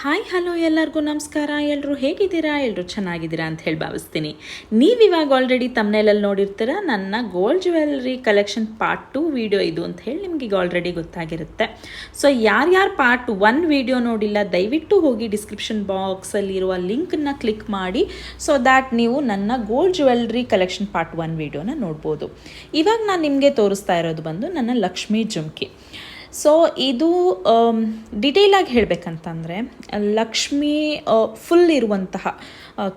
Hi, hello ಎಲ್ಲರಿಗೂ ನಮಸ್ಕಾರ. ಎಲ್ಲರೂ ಹೇಗಿದ್ದೀರಾ? ಎಲ್ಲರೂ ಚೆನ್ನಾಗಿದ್ದೀರಾ ಅಂತ ಹೇಳಿ ಭಾವಿಸ್ತೀನಿ. ನೀವು ಇವಾಗ ಆಲ್ರೆಡಿ ತಮ್ಮನೇಲಲ್ಲಿ ನೋಡಿರ್ತೀರ, ನನ್ನ gold jewellery collection part two video ಇದು ಅಂತ ಹೇಳಿ ನಿಮ್ಗೆ ಈಗ ಆಲ್ರೆಡಿ ಗೊತ್ತಾಗಿರುತ್ತೆ. ಸೊ ಯಾರ್ಯಾರು ಪಾರ್ಟ್ ಒನ್ ವಿಡಿಯೋ ನೋಡಿಲ್ಲ, ದಯವಿಟ್ಟು ಹೋಗಿ ಡಿಸ್ಕ್ರಿಪ್ಷನ್ ಬಾಕ್ಸಲ್ಲಿರುವ ಲಿಂಕನ್ನು ಕ್ಲಿಕ್ ಮಾಡಿ. ಸೊ ದ್ಯಾಟ್ ನೀವು ನನ್ನ gold jewellery collection part one ವಿಡಿಯೋನ ನೋಡ್ಬೋದು. ಇವಾಗ ನಾನು ನಿಮಗೆ ತೋರಿಸ್ತಾ ಇರೋದು ಬಂದು ನನ್ನ ಲಕ್ಷ್ಮೀ ಜುಮ್ಕಿ. ಸೊ ಇದು ಡಿಟೇಲಾಗಿ ಹೇಳಬೇಕಂತಂದರೆ, ಲಕ್ಷ್ಮಿ ಫುಲ್ ಇರುವಂತಹ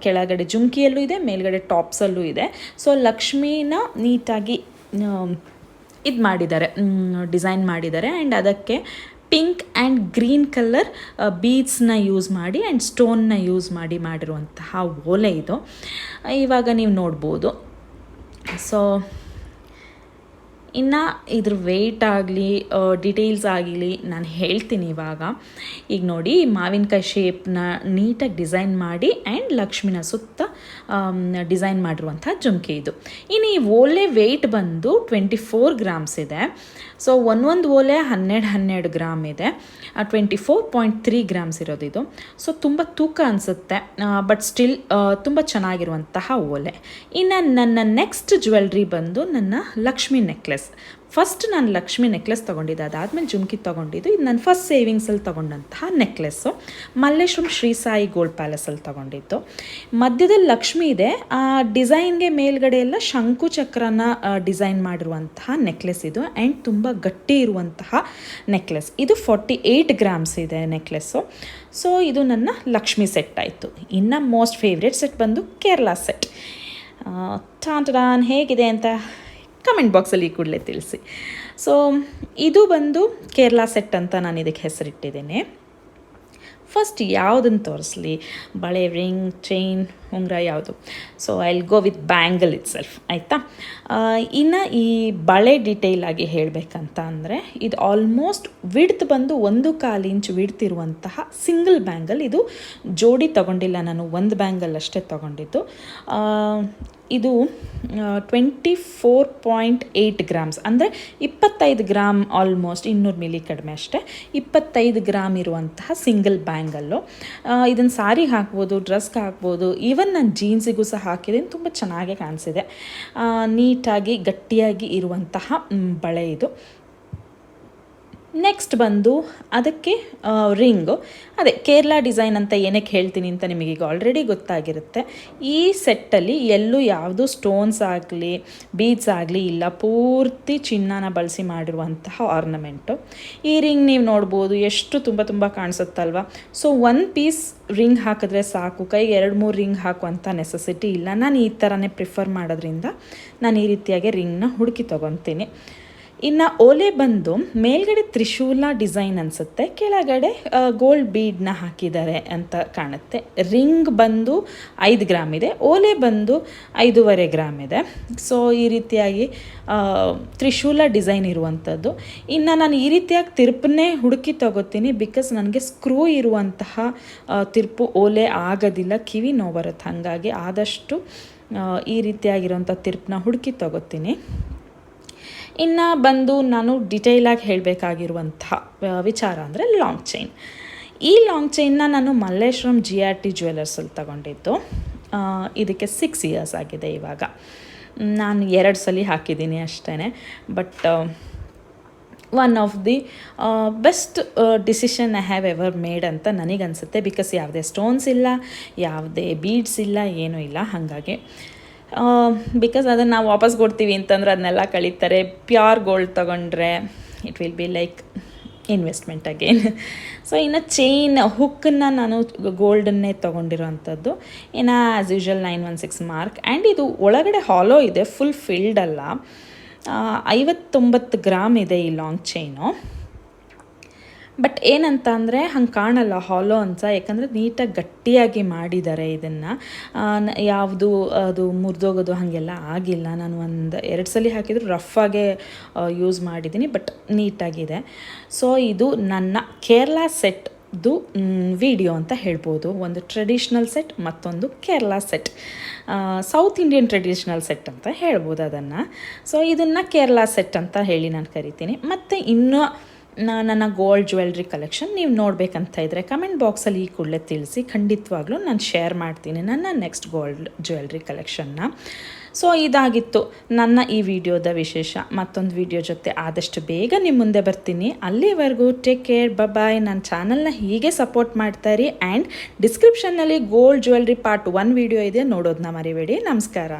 ಕೆಳಗಡೆ ಜುಮ್ಕಿಯಲ್ಲೂ ಇದೆ, ಮೇಲ್ಗಡೆ ಟಾಪ್ಸಲ್ಲೂ ಇದೆ. ಸೊ ಲಕ್ಷ್ಮಿನ ನೀಟಾಗಿ ಇದು ಮಾಡಿದ್ದಾರೆ ಡಿಸೈನ್ ಮಾಡಿದ್ದಾರೆ. ಆ್ಯಂಡ್ ಅದಕ್ಕೆ ಪಿಂಕ್ ಆ್ಯಂಡ್ ಗ್ರೀನ್ ಕಲರ್ ಬೀಡ್ಸ್ನ ಯೂಸ್ ಮಾಡಿ ಆ್ಯಂಡ್ ಸ್ಟೋನ್ನ ಯೂಸ್ ಮಾಡಿ ಮಾಡಿರುವಂತಹ ಓಲೆ ಇದು. ಇವಾಗ ನೀವು ನೋಡ್ಬೋದು. ಸೊ ಇನ್ನು ಇದ್ರ ವೆಯ್ಟ್ ಆಗಲಿ ಡಿಟೇಲ್ಸ್ ಆಗಲಿ ನಾನು ಹೇಳ್ತೀನಿ ಇವಾಗ. ಈಗ ನೋಡಿ, ಮಾವಿನಕಾಯಿ ಶೇಪ್ನ ನೀಟಾಗಿ ಡಿಸೈನ್ ಮಾಡಿ ಆ್ಯಂಡ್ ಲಕ್ಷ್ಮಿನ ಸುತ್ತ ಡಿಸೈನ್ ಮಾಡಿರುವಂಥ ಜುಮ್ಕಿ ಇದು. ಇನ್ನು ಈ ಓಲೆ ವೆಯ್ಟ್ ಬಂದು ಟ್ವೆಂಟಿ ಫೋರ್ ಗ್ರಾಮ್ಸ್ ಇದೆ. ಸೊ ಒಂದೊಂದು ಓಲೆ ಹನ್ನೆರಡು ಹನ್ನೆರಡು ಗ್ರಾಮ್ ಇದೆ. Twenty four point three grams ಇರೋದು ಇದು. ಸೊ ತುಂಬ ತೂಕ ಅನಿಸುತ್ತೆ. ಬಟ್ ಸ್ಟಿಲ್ ತುಂಬ ಚೆನ್ನಾಗಿರುವಂತಹ ಓಲೆ. ಇನ್ನು ನನ್ನ ನೆಕ್ಸ್ಟ್ ಜ್ಯುವೆಲ್ರಿ ಬಂದು ನನ್ನ ಲಕ್ಷ್ಮಿ ನೆಕ್ಲೆಸ್ ಫಸ್ಟ್ ನಾನು ಲಕ್ಷ್ಮಿ ನೆಕ್ಲೆಸ್ ತೊಗೊಂಡಿದ್ದೆ. ಅದಾದಮೇಲೆ ಜುಮ್ಕಿ ತೊಗೊಂಡಿದ್ದು. ಇದು ನನ್ನ ಫಸ್ಟ್ ಸೇವಿಂಗ್ಸಲ್ಲಿ ತೊಗೊಂಡಂತಹ ನೆಕ್ಲೆಸ್ಸು ಮಲ್ಲೇಶ್ವರಂ ಶ್ರೀ ಸಾಯಿ ಗೋಲ್ಡ್ ಪ್ಯಾಲೇಸಲ್ಲಿ ತೊಗೊಂಡಿದ್ದು. ಮಧ್ಯದಲ್ಲಿ ಲಕ್ಷ್ಮಿ ಇದೆ. ಆ ಡಿಸೈನ್ಗೆ ಮೇಲ್ಗಡೆ ಎಲ್ಲ ಶಂಕು ಚಕ್ರನ ಡಿಸೈನ್ ಮಾಡಿರುವಂತಹ ನೆಕ್ಲೆಸ್ ಇದು. ಆ್ಯಂಡ್ ತುಂಬ ಗಟ್ಟಿ ಇರುವಂತಹ ನೆಕ್ಲೆಸ್ ಇದು ಫಾರ್ಟಿ ಏಯ್ಟ್ ಗ್ರಾಮ್ಸ್ ಇದೆ ನೆಕ್ಲೆಸ್ಸು ಸೊ ಇದು ನನ್ನ ಲಕ್ಷ್ಮಿ ಸೆಟ್ ಆಯಿತು. ಇನ್ನು ಮೋಸ್ಟ್ ಫೇವ್ರೆಟ್ ಸೆಟ್ ಬಂದು ಕೇರಳ ಸೆಟ್ ಟಾನ್ ಹೇಗಿದೆ ಅಂತ ಕಮೆಂಟ್ ಬಾಕ್ಸಲ್ಲಿ ಈ ಕೂಡಲೇ ತಿಳಿಸಿ. ಸೊ ಇದು ಬಂದು ಕೇರಳ ಸೆಟ್ ಅಂತ ನಾನು ಇದಕ್ಕೆ ಹೆಸರಿಟ್ಟಿದ್ದೇನೆ. ಫಸ್ಟ್ ಯಾವುದನ್ನು ತೋರಿಸ್ಲಿ? ಬಳೆ, ರಿಂಗ್ ಚೈನ್ ಉಂಗುರ ಯಾವುದು? So I go with bangle itself ಆಯಿತಾ ಇನ್ನು ಈ ಬಳೆ ಡಿಟೇಲ್ ಆಗಿ ಹೇಳಬೇಕಂತ ಅಂದರೆ, ಇದು ಆಲ್ಮೋಸ್ಟ್ ವಿಡ್ತ್ ಬಂದು ಒಂದು ಕಾಲು ಇಂಚ್ ವಿಡ್ತ್ ಇರುವಂತಹ ಸಿಂಗಲ್ ಬ್ಯಾಂಗಲ್ ಇದು ಜೋಡಿ ತಗೊಂಡಿಲ್ಲ ನಾನು, ಒಂದು ಬ್ಯಾಂಗಲ್ ಅಷ್ಟೇ ತಗೊಂಡಿದ್ದು. ಇದು twenty four point eight grams ಅಂದರೆ ಇಪ್ಪತ್ತೈದು ಗ್ರಾಮ್ ಆಲ್ಮೋಸ್ಟ್ ಇನ್ನೂರು ಮಿಲಿ ಕಡಿಮೆ ಅಷ್ಟೇ. ಇಪ್ಪತ್ತೈದು ಗ್ರಾಮ್ ಇರುವಂತಹ ಸಿಂಗಲ್ ಬ್ಯಾಂಗಲ್ಲು ಇದನ್ನು ಸಾರಿಗೆ ಹಾಕ್ಬೋದು ಡ್ರೆಸ್ಗೆ ಹಾಕ್ಬೋದು ಈವನ್ ನಾನು ಜೀನ್ಸಿಗೂ ಸಹ ಹಾಕಿದ್ದೀನಿ ತುಂಬ ಚೆನ್ನಾಗೇ ಕಾಣಿಸಿದೆ. ನೀಟಾಗಿ, ಗಟ್ಟಿಯಾಗಿ ಇರುವಂತಹ ಬಳೆ ಇದು. ನೆಕ್ಸ್ಟ್ ಬಂದು ಅದಕ್ಕೆ ರಿಂಗು. ಅದೇ, ಕೇರಳ ಡಿಸೈನ್ ಅಂತ ಏನಕ್ಕೆ ಹೇಳ್ತೀನಿ ಅಂತ ನಿಮಗೀಗ ಆಲ್ರೆಡಿ ಗೊತ್ತಾಗಿರುತ್ತೆ. ಈ ಸೆಟ್ಟಲ್ಲಿ ಎಲ್ಲೂ ಯಾವುದು ಸ್ಟೋನ್ಸ್ ಆಗಲಿ ಬೀಡ್ಸ್ ಆಗಲಿ ಇಲ್ಲ. ಪೂರ್ತಿ ಚಿನ್ನನ ಬಳಸಿ ಮಾಡಿರುವಂತಹ ಆರ್ನಮೆಂಟು ಈ ರಿಂಗ್ ನೀವು ನೋಡ್ಬೋದು, ಎಷ್ಟು ತುಂಬ ತುಂಬ ಕಾಣಿಸುತ್ತಲ್ವ? ಸೊ ಒನ್ ಪೀಸ್ ರಿಂಗ್ ಹಾಕಿದ್ರೆ ಸಾಕು. ಕೈಗೆ ಎರಡು ಮೂರು ರಿಂಗ್ ಹಾಕುವಂಥ ನೆಸೆಸಿಟಿ ಇಲ್ಲ. ನಾನು ಈ ಥರನೇ ಪ್ರಿಫರ್ ಮಾಡೋದ್ರಿಂದ ನಾನು ಈ ರೀತಿಯಾಗಿ ರಿಂಗ್ನ ಹುಡುಕಿ ತೊಗೊತೀನಿ. ಇನ್ನು ಓಲೆ ಬಂದು ಮೇಲ್ಗಡೆ ತ್ರಿಶೂಲ ಡಿಸೈನ್ ಅನಿಸುತ್ತೆ, ಕೆಳಗಡೆ ಗೋಲ್ಡ್ ಬೀಡ್ನ ಹಾಕಿದ್ದಾರೆ ಅಂತ ಕಾಣುತ್ತೆ. ರಿಂಗ್ ಬಂದು ಐದು ಗ್ರಾಮ್ ಇದೆ, ಓಲೆ ಬಂದು ಐದೂವರೆ ಗ್ರಾಮ್ ಇದೆ. ಸೊ ಈ ರೀತಿಯಾಗಿ ತ್ರಿಶೂಲ ಡಿಸೈನ್ ಇರುವಂಥದ್ದು ಇನ್ನು ನಾನು ಈ ರೀತಿಯಾಗಿ ತಿರುಪನ್ನೇ ಹುಡುಕಿ ತಗೋತೀನಿ ಬಿಕಾಸ್ ನನಗೆ ಸ್ಕ್ರೂ ಇರುವಂತಹ ತಿರುಪು ಓಲೆ ಆಗೋದಿಲ್ಲ, ಕಿವಿ ನೋವು ಬರುತ್ತೆ. ಹಾಗಾಗಿ ಆದಷ್ಟು ಈ ರೀತಿಯಾಗಿರೋಂಥ ತಿರುಪನ್ನ ಹುಡುಕಿ ತಗೋತೀನಿ. ಇನ್ನು ಬಂದು ನಾನು ಡಿಟೇಲಾಗಿ ಹೇಳಬೇಕಾಗಿರುವಂಥ ವಿಚಾರ ಅಂದರೆ ಲಾಂಗ್ ಚೈನ್ ಈ ಲಾಂಗ್ ಚೈನ್ನ ನಾನು ಮಲ್ಲೇಶ್ವರಂ ಜಿ ಆರ್ ಟಿ ಜ್ಯುವೆಲರ್ಸಲ್ಲಿ ತಗೊಂಡಿದ್ದು. ಇದಕ್ಕೆ ಸಿಕ್ಸ್ ಇಯರ್ಸ್ ಆಗಿದೆ ಇವಾಗ. ನಾನು ಎರಡು ಸಲ ಹಾಕಿದ್ದೀನಿ ಅಷ್ಟೇ but one of the best decision I have ever made ಅಂತ ನನಗನ್ಸುತ್ತೆ. ಬಿಕಾಸ್ ಯಾವುದೇ ಸ್ಟೋನ್ಸ್ ಇಲ್ಲ, ಯಾವುದೇ ಬೀಡ್ಸ್ ಇಲ್ಲ, ಏನೂ ಇಲ್ಲ. ಹಾಗಾಗಿ ಬಿಕಾಸ್ ಅದನ್ನು ನಾವು ವಾಪಸ್ ಕೊಡ್ತೀವಿ ಅಂತಂದ್ರೆ ಅದನ್ನೆಲ್ಲ ಕಳೀತಾರೆ. ಪ್ಯೂರ್ ಗೋಲ್ಡ್ ತೊಗೊಂಡ್ರೆ it will be like investment again so ಇನ್ನು ಚೈನ್ ಹುಕ್ಕನ್ನು ನಾನು ಗೋಲ್ಡನ್ನೇ ತೊಗೊಂಡಿರೋವಂಥದ್ದು ಇನ್ನು as usual nine one six mark and ಇದು ಒಳಗಡೆ ಹಾಲೋ ಇದೆ ಫುಲ್ ಫಿಲ್ಡ್ ಅಲ್ಲ. ಐವತ್ತೊಂಬತ್ತು ಗ್ರಾಮ್ ಇದೆ ಈ ಲಾಂಗ್ ಚೈನು ಬಟ್ ಏನಂತ ಅಂದರೆ ಹಂಗೆ ಕಾಣಲ್ಲ ಹಾಲೋ ಅಂತ. ಯಾಕಂದರೆ ನೀಟಾಗಿ ಗಟ್ಟಿಯಾಗಿ ಮಾಡಿದ್ದಾರೆ ಇದನ್ನು. ಯಾವುದು, ಅದು ಮುರಿದೋಗೋದು ಹಾಗೆಲ್ಲ ಆಗಿಲ್ಲ. ನಾನು ಒಂದು ಎರಡು ಸಲ ಹಾಕಿದ್ರು ರಫಾಗೆ ಯೂಸ್ ಮಾಡಿದ್ದೀನಿ ಬಟ್ ನೀಟಾಗಿದೆ. ಸೊ ಇದು ನನ್ನ ಕೇರಳ ಸೆಟ್ ದು ವಿಡಿಯೋ ಅಂತ ಹೇಳ್ಬೋದು. ಒಂದು ಟ್ರೆಡಿಷ್ನಲ್ ಸೆಟ್ ಮತ್ತೊಂದು Kerala set south Indian traditional set ಅಂತ ಹೇಳ್ಬೋದು ಅದನ್ನು. ಸೊ ಇದನ್ನು ಕೇರಳ ಸೆಟ್ ಅಂತ ಹೇಳಿ ನಾನು ಕರಿತೀನಿ. ಮತ್ತು ಇನ್ನೂ ನ- ನನ್ನ ಗೋಲ್ಡ್ ಜ್ಯುವೆಲ್ರಿ ಕಲೆಕ್ಷನ್ ನೀವು ನೋಡಬೇಕಂತ ಇದ್ದರೆ ಕಮೆಂಟ್ ಬಾಕ್ಸಲ್ಲಿ ಈ ಕೂಡಲೇ ತಿಳಿಸಿ, ಖಂಡಿತವಾಗ್ಲೂ ನಾನು ಶೇರ್ ಮಾಡ್ತೀನಿ ನನ್ನ ನೆಕ್ಸ್ಟ್ ಗೋಲ್ಡ್ ಜ್ಯುವೆಲ್ರಿ ಕಲೆಕ್ಷನ್ನ ಸೊ ಇದಾಗಿತ್ತು ನನ್ನ ಈ ವಿಡಿಯೋದ ವಿಶೇಷ. ಮತ್ತೊಂದು ವಿಡಿಯೋ ಜೊತೆ ಆದಷ್ಟು ಬೇಗ ನಿಮ್ಮ ಮುಂದೆ ಬರ್ತೀನಿ. ಅಲ್ಲಿವರೆಗೂ ಟೇಕ್ ಕೇರ್ ಬಾಯ್ ನನ್ನ ಚಾನಲ್ನ ಹೀಗೆ ಸಪೋರ್ಟ್ ಮಾಡ್ತಾ ಇರಿ. And ಡಿಸ್ಕ್ರಿಪ್ಷನ್ನಲ್ಲಿ gold jewellery part one video ಇದೆ ನೋಡೋದನ್ನ ಮರಿಬೇಡಿ. ನಮಸ್ಕಾರ.